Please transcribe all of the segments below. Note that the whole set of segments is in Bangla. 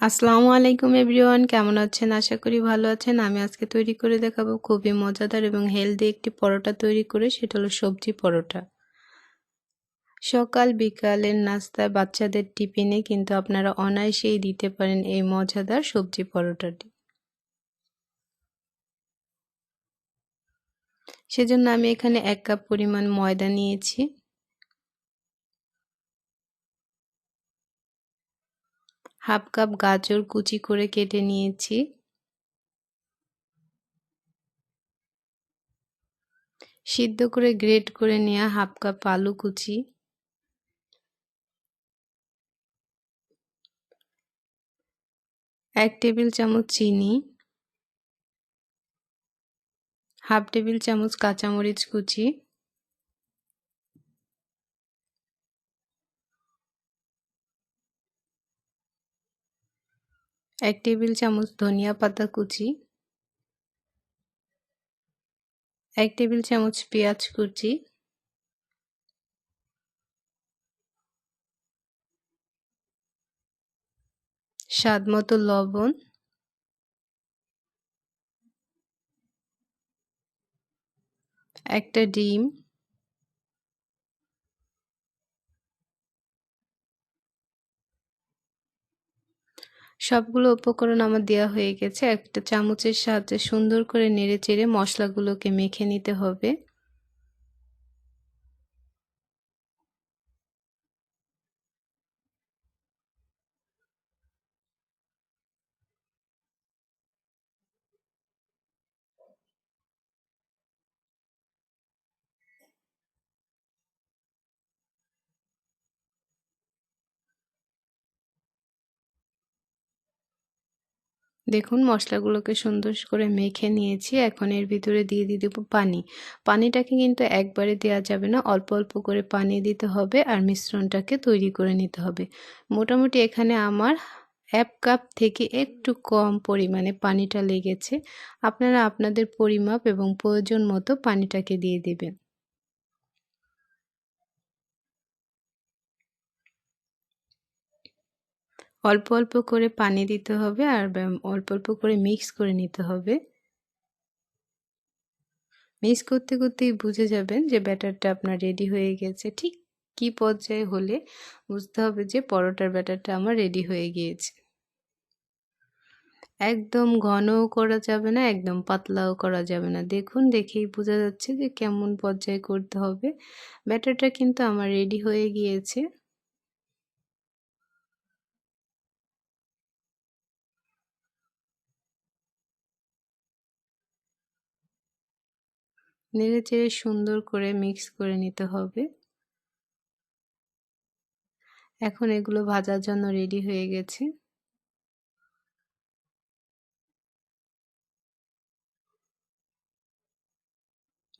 আসসালামু আলাইকুম এভরিওয়ান, কেমন আছেন? আশা করি ভালো আছেন। আমি আজকে তৈরি করে দেখাবো খুবই মজাদার এবং হেলদি একটি পরোটা তৈরি করে, সেটা হলো সবজি পরোটা। সকাল বিকালের নাস্তায় বাচ্চাদের টিফিনে কিন্তু আপনারা অনায়াসেই দিতে পারেন এই মজাদার সবজি পরোটাটি। সেজন্য আমি এখানে এক কাপ পরিমাণ ময়দা নিয়েছি। হাফ কাপ গাজর কুচি করে কেটে নিয়েছি। সিদ্ধ করে গ্রেট করে নেওয়া হাফ কাপ আলু কুচি। এক টেবিল চামচ চিনি। হাফ টেবিল চামচ কাঁচামরিচ কুচি। এক টেবিল চামচ ধনিয়া পাতা কুচি, এক টেবিল চামচ পেঁয়াজ কুচি, স্বাদ মতো লবণ, একটা ডিম সবগুলো উপকরণ আমার দেওয়া হয়ে গেছে। একটা চামচের সাহায্যে সুন্দর করে নেড়ে চেড়ে মশলাগুলোকে মেখে নিতে হবে। দেখুন, মশলাগুলোকে সুন্দর করে মেখে নিয়েছি। এখন এর ভিতরে দিয়ে দিয়ে দেবো পানি। পানিটাকে কিন্তু একবারে দেওয়া যাবে না, অল্প অল্প করে পানি দিতে হবে আর মিশ্রণটাকে তৈরি করে নিতে হবে। মোটামুটি এখানে আমার এক কাপ থেকে একটু কম পরিমাণে পানিটা লেগেছে। আপনারা আপনাদের পরিমাপ এবং প্রয়োজন মতো পানিটাকে দিয়ে দেবেন। অল্প অল্প করে পানি দিতে হবে আর অল্প অল্প করে মিক্স করে নিতে হবে। মিক্স করতে করতেই বুঝে যাবেন যে ব্যাটারটা আপনার রেডি হয়ে গেছে। ঠিক কি পর্যায়ে হলে বুঝতে হবে যে পরোটার ব্যাটারটা আমার রেডি হয়ে গিয়েছে। একদম ঘনও করা যাবে না, একদম পাতলাও করা যাবে না। দেখুন, দেখেই বোঝা যাচ্ছে যে কেমন পর্যায়ে করতে হবে। ব্যাটারটা কিন্তু আমার রেডি হয়ে গিয়েছে। নেড়ে চেড়ে সুন্দর করে মিক্স করে নিতে হবে। এখন এগুলো ভাজার জন্য রেডি হয়ে গেছে।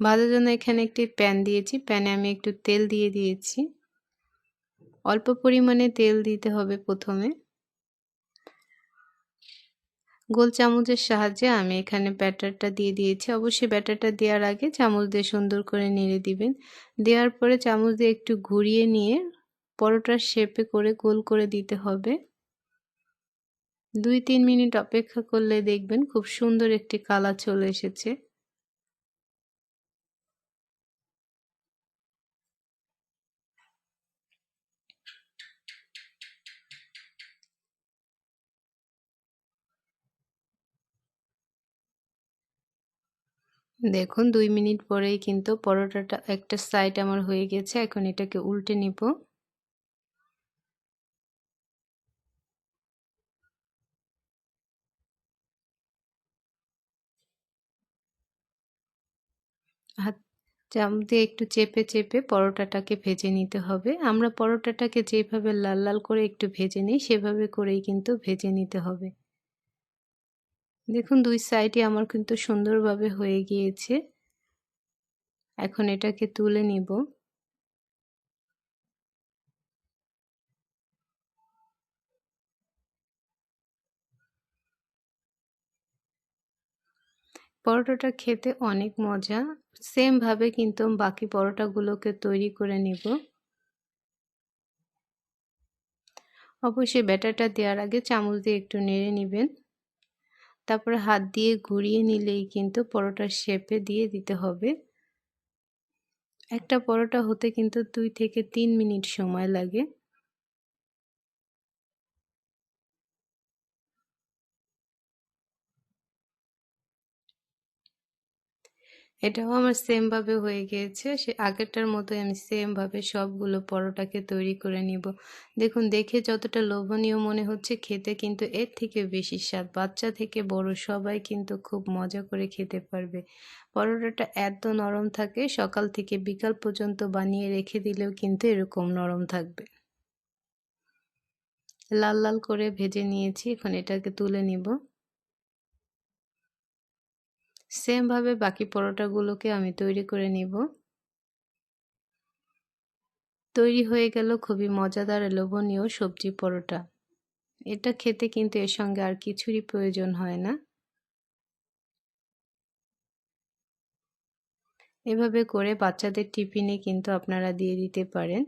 ভাজার জন্য এখানে একটি প্যান দিয়েছি। প্যানে আমি একটু তেল দিয়ে দিয়েছি। অল্প পরিমাণে তেল দিতে হবে প্রথমে। গোল চামচের সাহায্যে আমি এখানে ব্যাটারটা দিয়ে দিয়েছি। অবশ্যই ব্যাটারটা দেওয়ার আগে চামচ দিয়ে সুন্দর করে নেড়ে দিবেন। দেওয়ার পরে চামচ দিয়ে একটু ঘুরিয়ে নিয়ে পরোটার শেপে করে গোল করে দিতে হবে। দুই তিন মিনিট অপেক্ষা করলে দেখবেন খুব সুন্দর একটি কালা চলে এসেছে। দেখুন, দুই মিনিট পরেই কিন্তু পরোটাটা একটা সাইড আমার হয়ে গেছে, এখন এটাকে উল্টে নিব। হাত দিয়ে একটু চেপে চেপে পরোটাটাকে ভেজে নিতে হবে। আমরা পরোটাটাকে যেভাবে লাল লাল করে একটু ভেজে নিই, সেভাবে করেই কিন্তু ভেজে নিতে হবে। দেখুন, দুই সাইডে আমার কিন্তু সুন্দরভাবে হয়ে গিয়েছে। এখন এটাকে তুলে নিব। পরোটাটা খেতে অনেক মজা। সেমভাবে কিন্তু বাকি পরোটাগুলোকে তৈরি করে নিব। অবশ্যই ব্যাটারটা দেওয়ার আগে চামচ দিয়ে একটু নেড়ে নেবেন। তারপরে হাত দিয়ে ঘুরিয়ে নিলেই কিন্তু পরোটার শেপে দিয়ে দিতে হবে। একটা পরোটা হতে কিন্তু দুই থেকে তিন মিনিট সময় লাগে। এটাও আমার সেমভাবে হয়ে গিয়েছে। সে আগেরটার মতো আমি সেমভাবে সবগুলো পরোটাকে তৈরি করে নিব। দেখুন, দেখে যতটা লোভনীয় মনে হচ্ছে খেতে কিন্তু এর থেকে বেশি স্বাদ। বাচ্চা থেকে বড় সবাই কিন্তু খুব মজা করে খেতে পারবে। পরোটাটা এত নরম থাকে, সকাল থেকে বিকাল পর্যন্ত বানিয়ে রেখে দিলেও কিন্তু এরকম নরম থাকবে। লাল লাল করে ভেজে নিয়েছি। এখন এটাকে তুলে নিব। সেমভাবে বাকি পরোটাগুলোকে আমি তৈরি করে নিব। তৈরি হয়ে গেল খুবই মজাদার লোভনীয় সবজি পরোটা। এটা খেতে কিন্তু এর সঙ্গে আর কিছুরই প্রয়োজন হয় না। এভাবে করে বাচ্চাদের টিফিনে কিন্তু আপনারা দিয়ে দিতে পারেন।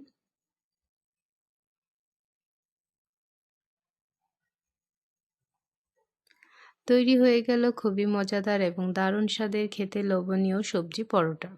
তৈরি হয়ে গেল খুবই মজাদার এবং দারুণ স্বাদের খেতে লোভনীয় সবজি পরোটা।